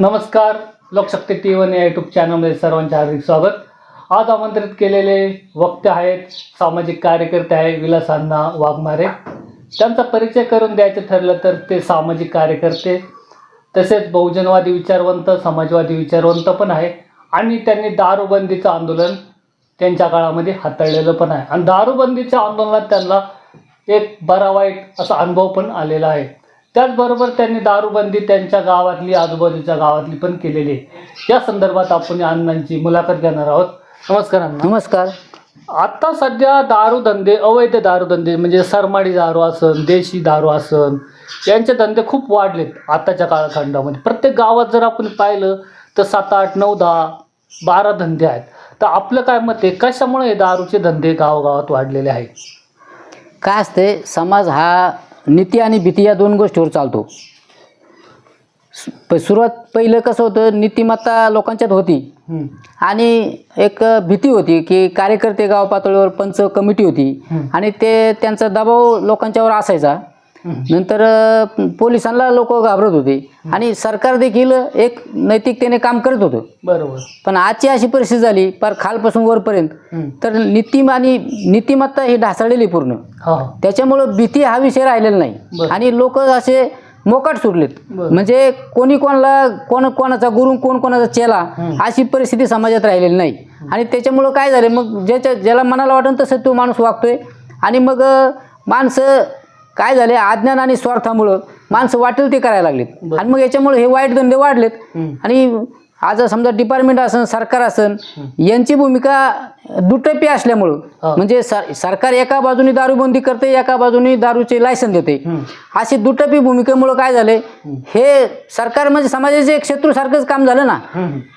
नमस्कार Lokshakti T one या YouTube चॅनलमध्ये सर्वांचे हार्दिक स्वागत. आज आमंत्रित केलेले वक्ते आहेत सामाजिक कार्यकर्ते आहे विलासांना वाघमारे. त्यांचा परिचय करून द्यायचं ठरलं तर ते सामाजिक कार्यकर्ते तसेच बहुजनवादी विचारवंत समाजवादी विचारवंत पण आहे आणि त्यांनी दारूबंदीचं आंदोलन त्यांच्या काळामध्ये हाताळलेलं पण आहे. आणि दारूबंदीच्या आंदोलनात त्यांना एक बरा वाईट असा अनुभव पण आलेला आहे. त्याचबरोबर त्यांनी दारूबंदी त्यांच्या गावातली आजूबाजूच्या गावातली पण केलेली आहे. या संदर्भात आपण या अण्णांची मुलाखत घेणार आहोत. नमस्कार अण्णा. नमस्कार. आता सध्या दारूधंदे अवैध दारूधंदे म्हणजे सरमाडी दारू असन देशी दारू असन यांचे धंदे खूप वाढलेत आताच्या कालखंडामध्ये प्रत्येक गावात जर आपण पाहिलं तर सात आठ नऊ दहा बारा धंदे आहेत. तर आपलं काय मत आहे? कशामुळे हे दारूचे धंदे गावगावात वाढलेले आहेत? काय असते समाज हा नीती आणि भीती या दोन गोष्टीवर चालतो. प- सुरुवात पहिलं कसं होतं नीतिमत्ता लोकांच्यात होती. आणि एक भीती होती की कार्यकर्ते गाव पातळीवर पंच कमिटी होती. आणि ते त्यांचा दबाव लोकांच्यावर असायचा. नंतर पोलिसांना लोक घाबरत होते. आणि सरकार देखील एक नैतिकतेने काम करत होतं. बरोबर. पण आजची अशी परिस्थिती झाली पार खालपासून वरपर्यंत तर नीती आणि नीतिमत्ता ही ढासळलेली पूर्ण. हा. त्याच्यामुळं भीती हा विषय राहिलेला नाही. आणि लोक असे मोकाट सुटलेत. म्हणजे कोणी कोणाला कोण कोणाचा गुरु कोण कोणाचा चेला. अशी परिस्थिती समाजात राहिलेली नाही. आणि त्याच्यामुळं काय झालं मग ज्याच्या ज्याला मनाला वाटेल तसं तो माणूस वागतोय. आणि मग माणसं काय झाले? अज्ञान आणि स्वार्थामुळं माणसं वाटेल ते करायला लागलेत. आणि मग याच्यामुळे हे वाईट धंदे वाढलेत. आणि आज समजा डिपार्टमेंट असन सरकार असन यांची भूमिका दुटप्पी असल्यामुळं. म्हणजे सर सरकार एका बाजूने दारूबंदी करते एका बाजूने दारूचे लायसन देते. अशी दुटप्पी भूमिकेमुळं काय झाले? हे सरकार म्हणजे समाजाचे एक शत्रूसारखंच काम झालं ना.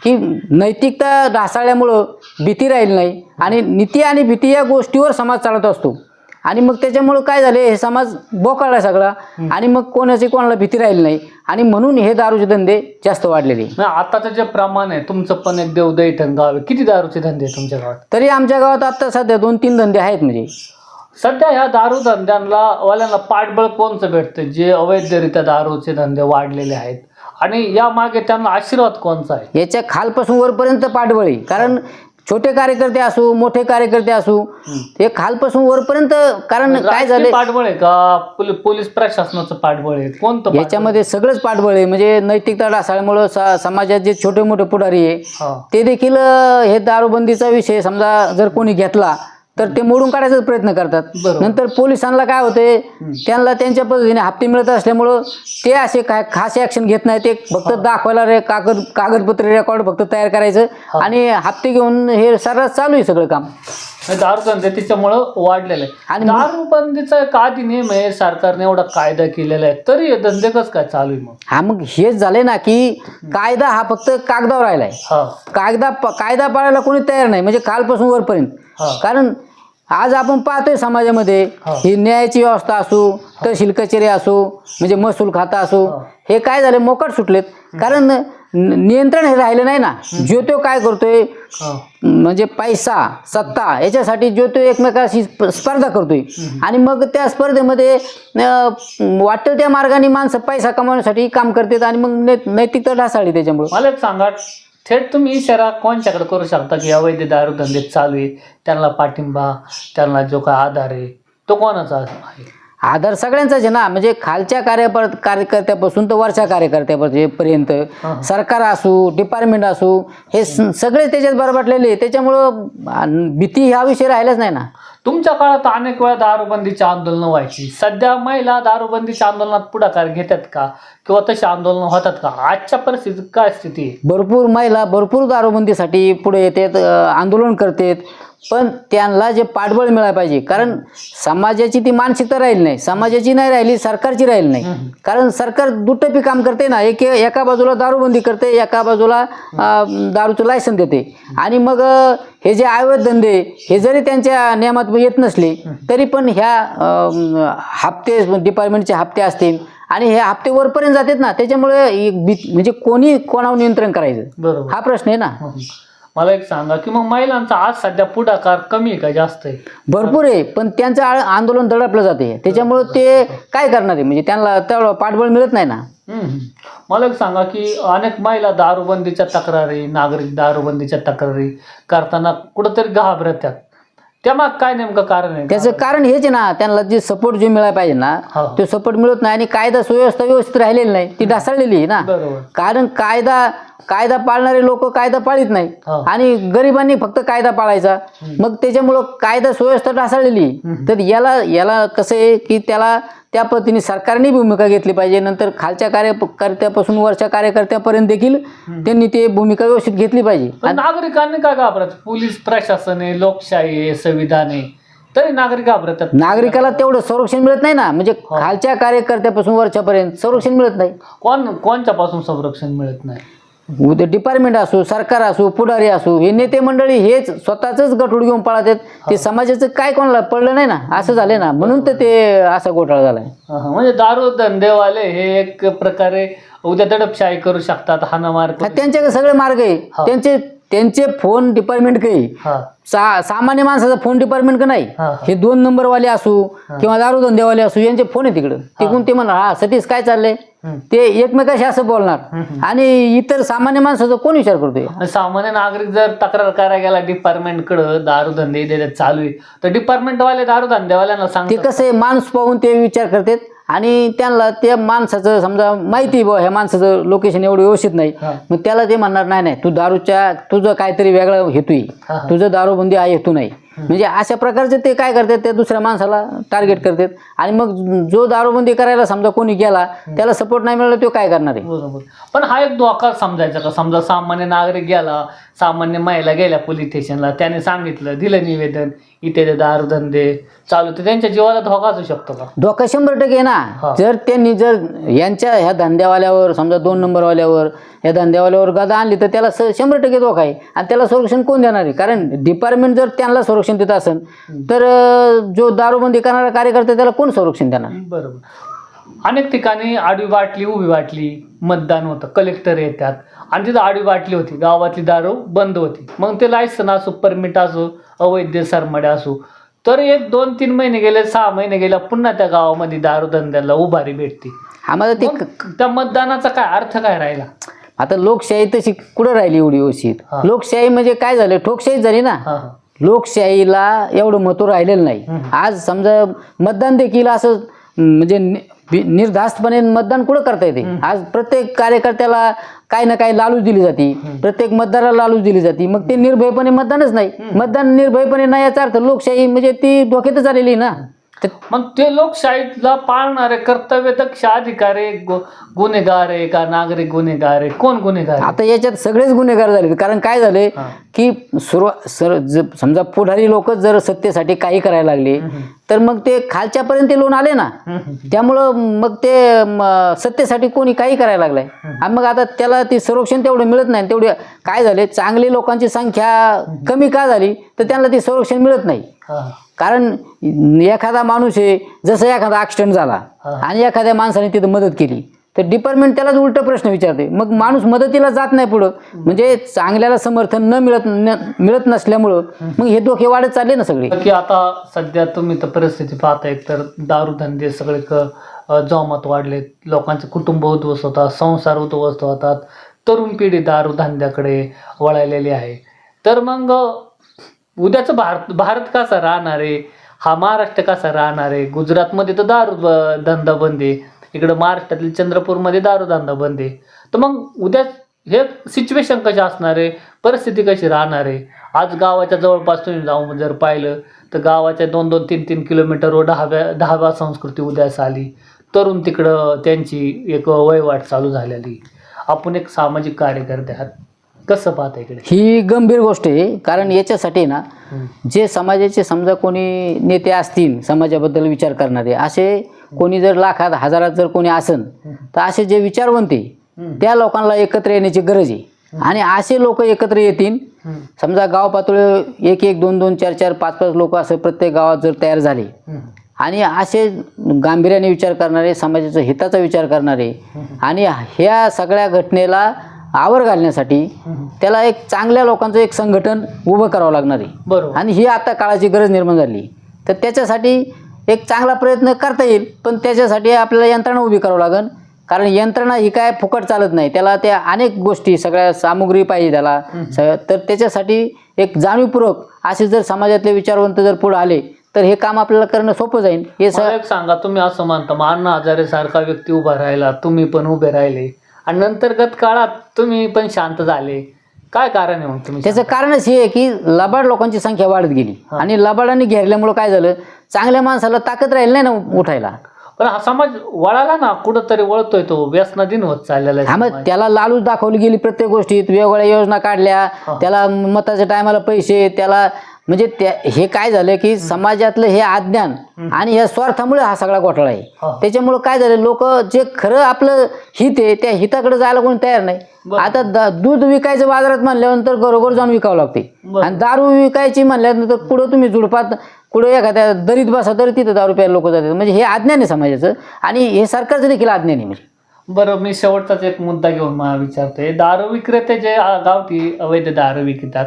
की नैतिकता ढासळल्यामुळं भीती राहील नाही. आणि नीती आणि भीती या गोष्टीवर समाज चालत असतो. आणि मग त्याच्यामुळं काय झाले हे समाज बोकाळला सगळा. आणि मग कोणाची कोणाला भीती राहील नाही. आणि म्हणून हे दारूचे धंदे जास्त वाढलेले. नाही, आताचं जे प्रमाण आहे तुमचं पण एक देवदही गाव आहे. किती दारूचे धंदे आहे तुमच्या गावात? तरी आमच्या गावात आता सध्या दोन तीन धंदे आहेत म्हणजे. सध्या ह्या दारू धंद्यांना वाल्यांना पाठबळ कोणचं भेटतं? जे अवैधरित्या दारूचे धंदे वाढलेले आहेत. आणि या मागे त्यांना आशीर्वाद कोणचा आहे? याच्या खालपासून वरपर्यंत पाठबळी कारण छोटे कार्यकर्ते असू मोठे कार्यकर्ते असू ते खालपासून वरपर्यंत कारण काय राजकीय झाले पाठबळ आहे का? पोली- पोलीस प्रशासनाचं पाठबळ आहे. कोणतं पाठबळ? याच्यामध्ये सगळंच पाठबळ आहे. म्हणजे नैतिकता ढासळल्यामुळं स- समाजात जे छोटे मोठे पुढारी आहे हा. ते देखील अं, हे दारूबंदीचा विषय समजा जर कोणी घेतला तर ते मोडून काढायचा प्रयत्न करतात. बरोबर. नंतर पोलिसांना काय होते त्यांना त्यांच्या पद्धतीने हप्ते मिळत असल्यामुळं ते असे काय खास ऍक्शन घेत नाही ते फक्त दाखवायला रे कागद कागदपत्र रेकॉर्ड फक्त तयार करायचं आणि हप्ते घेऊन हे सर्रास चालू आहे सगळं काम. हे दारू वाढलेलं आहे. आणि दारूबंदीचा एक आधी नियम आहे सरकारने एवढा कायदा केलेला आहे. तरी हे धंदे कसं काय चालू आहे मग? हा मग हेच झालंय ना की कायदा हा फक्त कागदावर राहिलाय. हा. कायदा कायदा पाळायला कोणी तयार नाही. म्हणजे कालपासून वरपर्यंत. कारण आज आपण पाहतोय समाजामध्ये हा. न्यायाची व्यवस्था असो तहसील कचेरी असो म्हणजे महसूल खाता असो हा. काय झाले मोकाट सुटलेत. कारण नियंत्रण हे राहिलं नाही ना. जो तो काय करतोय म्हणजे पैसा सत्ता याच्यासाठी जो तो एकमेकाशी स्प- स्पर्धा करतोय. आणि मग त्या स्पर्धेमध्ये वाटेल त्या मार्गाने माणसं पैसा कमावण्यासाठी काम करतात आणि मग नैतिकता ढासाळली त्याच्यामुळे. मला एक सांगा थेट तुम्ही इशारा कोणच्याकडे करू शकता की अवैध दारू धंदे चालू आहे त्यांना पाठिंबा त्यांना जो काय आधार आहे तो कोणाचा आहे आधार सगळ्यांचाच आहे ना म्हणजे खालच्या कार्य कार्यकर्त्यापासून तर वरच्या कार्यकर्त्यापर्यंत. सरकार असू डिपार्टमेंट असू हे स- सगळेच त्याच्यात बरबटलेले. त्याच्यामुळं भीती हा विषय राहिलाच नाही ना तुमच्या काळात अनेक वेळा दारूबंदीची आंदोलनं व्हायची. सध्या महिला दारूबंदीच्या आंदोलनात पुढाकार घेतात का? किंवा तशी आंदोलनं होतात का? आजच्या परिस्थितीत काय स्थिती आहे? भरपूर महिला भरपूर दारूबंदीसाठी पुढे येतात अ, आंदोलन करतात. पण त्यांना जे पाठबळ मिळालं पाहिजे. कारण समाजाची ती मानसिकता राहिली नाही. समाजाची नाही राहिली सरकारची राहिली नाही. कारण सरकार दुटप्पी काम करते ना. एक एका बाजूला दारूबंदी करते एका बाजूला दारूचं लायसन देते. आणि मग हे जे अवैध धंदे हे जरी त्यांच्या नियमात येत नसले तरी पण ह्या हप्ते डिपार्टमेंटचे हप्ते असतील. आणि हे हप्ते वरपर्यंत जातात ना. त्याच्यामुळे म्हणजे कोणी कोणावर नियंत्रण करायचं? हा प्रश्न आहे ना. मला एक सांगा की मग महिलांचा आज सध्या पुढाकार कमी आहे का जास्त आहे? भरपूर आहे पण त्यांचं आ- आंदोलन दडपलं जाते. त्याच्यामुळं ते काय करणार आहे? म्हणजे त्यांना तेवढं पाठबळ मिळत नाही ना? हम्म. मला एक सांगा की अनेक महिला दारूबंदीच्या तक्रारी नागरिक दारूबंदीच्या तक्रारी करताना कुठंतरी घाबरतात. त्यामाग काय नेमकं कारण आहे? त्याचं कारण हेच आहे ना त्यांना जे सपोर्ट जे मिळायला पाहिजे ना हा. तो सपोर्ट मिळत नाही आणि कायदा सुव्यवस्था व्यवस्थित राहिलेली नाही. ती ढासळलेली आहे ना. बरोबर. कारण कायदा कायदा पाळणारे लोक कायदा पाळीत नाही. हा. आणि गरिबांनी फक्त कायदा पाळायचा. मग त्याच्यामुळं कायदा सुव्यवस्था ढासळलेली. तर याला याला कसं आहे की त्याला त्या पद्धतीने सरकारने भूमिका घेतली पाहिजे. नंतर खालच्या कार्यकर्त्यापासून वरच्या कार्यकर्त्यापर्यंत देखील त्यांनी ते भूमिका व्यवस्थित घेतली पाहिजे. पण नागरिकांनी काय घाबरत? पोलीस प्रशासन आहे लोकशाही आहे संविधान आहे तरी नागरिक घाबरतात. नागरिकाला तेवढं संरक्षण मिळत नाही ना? म्हणजे खालच्या कार्यकर्त्यापासून वरच्यापर्यंत संरक्षण मिळत नाही. कोण कोणच्या पासून संरक्षण मिळत नाही? उद्या डिपार्टमेंट असो सरकार असो पुढारी असो हे नेते मंडळी हेच स्वतःच गटूड घेऊन पळतात ते समाजाचं काय कोणाला पडलं नाही ना? असं झालं ना? म्हणून तर ते असा घोटाळा झालाय. म्हणजे दारू धंदेवाले हे एक प्रकारे उद्या दडपशाही करू शकतात हाणामार हा, करू त्यांच्याकडे सगळे मार्ग आहे. त्यांचे त्यांचे फोन डिपार्टमेंट काही हा. सा सामान्य माणसाचा फोन डिपार्टमेंट का नाही. हा. हे. दोन नंबरवाले असू किंवा दारू धंदेवाले असू यांचे फोन आहे तिकडं. तिकडून ते म्हणणार हा सतीश काय चाललंय? हम्म. ते एकमेकाशी असं बोलणार. आणि इतर सामान्य माणसाचा कोण विचार करतोय? आणि सामान्य नागरिक जर तक्रार करायला गेला डिपार्टमेंटकडं दारू धंदे त्याच्यात चालू आहे. तर डिपार्टमेंटवाले दारू धंदेवाल्यांना ते सांगतात. कसं आहे माणूस पाहून ते विचार करतात. आणि त्यांना त्या माणसाचं समजा माहिती बुवा ह्या माणसाचं लोकेशन एवढं व्यवस्थित नाही. मग त्याला ते म्हणणार नाही नाही तू दारूच्या तुझं काहीतरी वेगळा हेतू आहे. तुझं दारूबंदी आहे हेतू नाही म्हणजे अशा प्रकारचे ते काय करतात त्या दुसऱ्या माणसाला टार्गेट करतात. आणि मग जो दारूबंदी करायला समजा कोणी गेला त्याला सपोर्ट नाही मिळाला तो काय करणार आहे? बरोबर. पण हा एक धोका समजायचा का? समजा सामान्य नागरिक गेला सामान्य महिला गेल्या पोलीस स्टेशनला त्याने सांगितलं दिलं निवेदन इथे ते दारू धंदे चालू तर त्यांच्या जीवाला धोका असू शकतो का? धोका शंभर टक्के आहे. ना. जर त्यांनी जर यांच्या ह्या धंद्यावाल्यावर समजा दोन नंबरवाल्यावर या धंद्यावाल्यावर गदा आणली तर त्याला स- शंभर टक्के धोका आहे. आणि त्याला संरक्षण कोण देणार आहे? कारण डिपार्टमेंट जर त्यांना संरक्षण देत असेल तर अं, जो दारूबंदी करणारा कार्यकर्ता त्याला कोण संरक्षण देणार? बरोबर. अनेक ठिकाणी आडवी बाटली उभी बाटली मतदान होतं. कलेक्टर येतात. आणि तिथं आडवी बाटली होती. गावातली दारू बंद होती. मग ते लायसन असो परमिट असो अवैध सरमडे असो तर एक दोन तीन महिने गेले सहा महिने गेल्या पुन्हा त्या गावामध्ये दारू धंद्याला उभारी भेटते. आम्हाला ते मग त्या मतदानाचा काय अर्थ काय राहिला? आता लोकशाही तशी कुठं राहिली एवढी व्यवस्थित? हा. लोकशाही म्हणजे काय झालं? ठोकशाही झाली ना. हा. हा लोकशाहीला एवढं महत्त्व राहिलेलं नाही. आज समजा मतदान देखील असं म्हणजे नि- बि- निर्धास्तपणे मतदान कुठं करता येते? आज प्रत्येक कार्यकर्त्याला काही ना काही लालूच दिली जाते. प्रत्येक मतदाराला लालूच दिली जाते. मग ते निर्भयपणे मतदानच नाही. मतदान निर्भयपणे नाही याचा अर्थ लोकशाही म्हणजे ती डोक्यातच आलेली आहे ना. मग ते लोकशाहीला पाळणारे कर्तव्यदक्ष अधिकारी गु- गुन्हेगार आहे का नागरिक गुन्हेगार आहे? कोण गुन्हेगार आहे? आता याच्यात सगळेच गुन्हेगार झाले कारण काय झाले हा. की सुरुवात सर ज- समजा पुढारी लोक जर सत्तेसाठी काही करायला लागले तर मग ते खालच्यापर्यंत ते लोन आले ना. हम्म. त्यामुळं मग ते म, सत्तेसाठी कोणी काही करायला लागलंय. आणि मग आता त्याला ते संरक्षण तेवढं मिळत नाही. तेवढे काय झाले? चांगली लोकांची संख्या कमी का झाली? तर त्यांना ते संरक्षण मिळत नाही. हा. कारण एखादा माणूस आहे जसं एखादा ॲक्सिडेंट झाला. आणि एखाद्या माणसाने तिथं मदत केली तर डिपार्टमेंट त्यालाच उलट प्रश्न विचारते. मग माणूस मदतीला जात नाही पुढं. म्हणजे चांगल्याला समर्थन न मिळत न मिळत नसल्यामुळं मग हे धोके वाढत चालले ना सगळे. की आता सध्या तुम्ही तर परिस्थिती पाहता एक तर दारू धंदे सगळे जोमात वाढलेत. लोकांचे कुटुंब उद्ध्वस्त होतात संसार उद्ध्वस्त होतात. तरुण पिढी दारू धंद्याकडे वळालेली आहे. तर मग उद्याचं भारत भारत कसा राहणार आहे? हा महाराष्ट्र कसा राहणार आहे? गुजरातमध्ये तर दारू ब- धंदा बंद आहे. इकडं महाराष्ट्रातील चंद्रपूरमध्ये दारू धंदा बंद आहे. तर मग उद्या हे सिच्युएशन कशी असणार आहे? परिस्थिती कशी राहणार आहे? आज गावाच्या जवळपास तुम्ही जाऊन जर पाहिलं तर गावाच्या दोन दोन तीन तीन किलोमीटरवर दहाव्या दहाव्या संस्कृती उद्यास आली. तरुण तिकडं त्यांची एक वयवाट चालू झालेली. आपण एक सामाजिक कार्यकर्ते आहात. कसं पाहता इकडे ही गंभीर गोष्ट आहे कारण याच्यासाठी ना. जे समाजाचे समजा कोणी नेते असतील समाजाबद्दल विचार करणारे असे कोणी जर लाखात हजारात जर कोणी असन तर असे जे विचारवंते. त्या लोकांना एकत्र येण्याची गरज आहे आणि असे लोक एकत्र येतील. समजा गाव पातळी एक एक दोन दोन चार चार पाच पाच लोक असं प्रत्येक गावात जर तयार झाले. आणि असे गांभीर्याने विचार करणारे समाजाचा हिताचा विचार करणारे आणि ह्या सगळ्या घटनेला आवर घालण्यासाठी. त्याला एक चांगल्या लोकांचं एक संघटन उभं करावं लागणार आहे. बरोबर. आणि ही आता काळाची गरज निर्माण झाली. तर त्याच्यासाठी एक चांगला प्रयत्न करता येईल पण त्याच्यासाठी आपल्याला यंत्रणा उभी करावं लागेल. कारण यंत्रणा ही काय फुकट चालत नाही. त्याला त्या अनेक गोष्टी सगळ्या सामुग्री पाहिजे त्याला. स- तर त्याच्यासाठी एक जाणीवपूर्वक असे जर समाजातले विचारवंत जर पुढे आले तर हे काम आपल्याला करणं सोपं जाईल. हे स मला एक सांगा तुम्ही असं म्हणता मग अण्णा हजारे सारखा व्यक्ती उभा राहिला तुम्ही पण उभे राहिले. आणि नंतरगत काळात तुम्ही पण शांत झाले. काय कारण आहे मग तुम्ही त्याचं कारणच हे आहे की लबाड लोकांची संख्या वाढत गेली. आणि लबाडाने घेरल्यामुळं काय झालं? चांगल्या माणसाला ताकद राहील नाही ना उठायला. पण हा समाज वळाला ना कुठंतरी वळतोय तो. व्यसनाधीन होत चाललेला हा आहे मग. त्याला लालूच दाखवली गेली प्रत्येक गोष्टीत. वेगवेगळ्या योजना काढल्या. त्याला मताच्या टायमाला पैसे त्याला म्हणजे त्या हे काय झालं की समाजातलं हे अज्ञान आणि ह्या स्वार्थामुळे हा सगळा घोटाळा आहे. हा. त्याच्यामुळं काय झालं लोक जे खरं आपलं हित आहे त्या हिताकडे जायला कोणी तयार नाही. आता दूध विकायचं बाजारात म्हणल्यानंतर घरोघर जाऊन विकावं लागते. आणि दारू विकायची म्हणल्यानंतर कुठं तुम्ही झुडपात कुठं एखाद्या दरीत बसा तरी तिथं दारू प्यायला लोक जातात. म्हणजे हे अज्ञान आहे समाजाचं आणि हे सरकारचं देखील अज्ञान आहे म्हणजे. बरं मी शेवटचाच एक मुद्दा घेऊन मला विचारतोय. दारू विक्रेते जे आ, गावठी अवैध दारू विकतात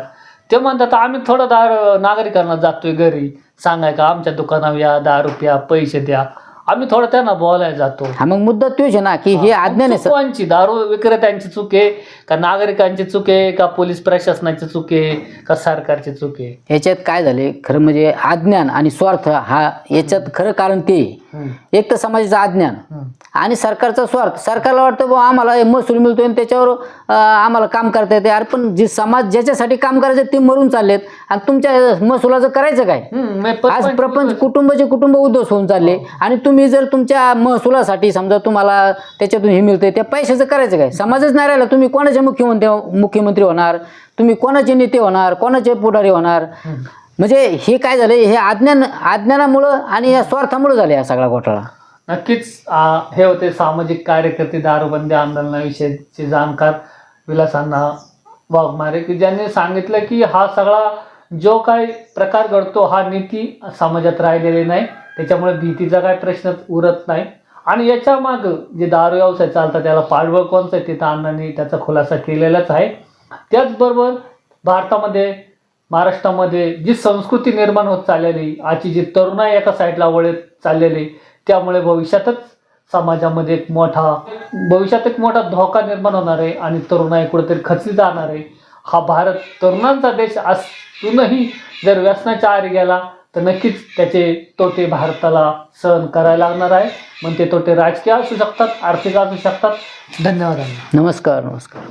ते म्हणतात आम्ही थोडं दार नागरिकांना जातोय घरी. सांगाय का आमच्या दुकानावर या दहा रुपया पैसे द्या. आम्ही थोडं त्यांना बोलायला जातो. हा मग मुद्दा तोच आहे ना की हे अज्ञान आहे चूक कोणची दारू विक्रेत्यांची चूक आहे का नागरिकांची चूक आहे का पोलीस प्रशासनाची चूक आहे का सरकारची चूक आहे? ह्याच्यात काय झाले खरं म्हणजे अज्ञान आणि स्वार्थ हा याच्यात खरं कारण ते आहे. हम्म, एक तर समाजाचं अज्ञान हम्म. आणि सरकारचा स्वार्थ. सरकारला वाटतं बुवा आम्हाला हे महसूल मिळतोय आणि त्याच्यावर अं, आम्हाला काम करता येते अरे पण जे समाज ज्याच्यासाठी काम करायचं ते मरून चाललेत. आणि तुमच्या महसुलाचं करायचं काय? हम्म, मी पण- आज प्रपंच कुटुंबाचे कुटुंब उद्ध्वस्त होऊन चालले आणि तुम्ही जर तुमच्या महसुलासाठी समजा तुम्हाला त्याच्यातून हे मिळतंय त्या पैशाचं करायचं काय? समाजच नाही राहिला तुम्ही कोणाचे मुख्यमंत्री हो- मुख्यमंत्री होणार? तुम्ही कोणाचे नेते होणार? कोणाचे पुढारी होणार? म्हणजे हे काय झालं हे अज्ञान अज्ञानामुळं आणि या स्वार्थामुळं झाले हा सगळा घोटाळा. नक्कीच हे होते सामाजिक कार्यकर्ते दारूबंदी आंदोलनाविषयीचे जाणकार विलासांना वाघमारे की ज्यांनी सांगितलं की हा सगळा जो काही प्रकार घडतो हा नीती समाजात राहिलेली नाही. त्याच्यामुळे भीतीचा काय प्रश्नच उरत नाही. आणि याच्या मागं जे दारू व्यवसाय चालतात त्याला पाठबळ कोणचं आहे? तिथं अण्णांनी त्याचा खुलासा केलेलाच आहे. त्याचबरोबर भारतामध्ये महाराष्ट्रामध्ये जी संस्कृती निर्माण होत चाललेली आजची जी तरुणाई एका साईडला वळत चाललेली त्यामुळे भविष्यातच समाजामध्ये एक मोठा भविष्यात एक मोठा धोका निर्माण होणार आहे आणि तरुणाई कुठेतरी खचली जाणार आहे. हा भारत तरुणांचा देश असूनही जर व्यसनाच्या आहारी गेला तर नक्कीच त्याचे तोटे भारताला सहन करायला लागणार आहे. मग ते तोटे राजकीय असू शकतात आर्थिक असू शकतात. धन्यवाद नमस्कार नमस्कार.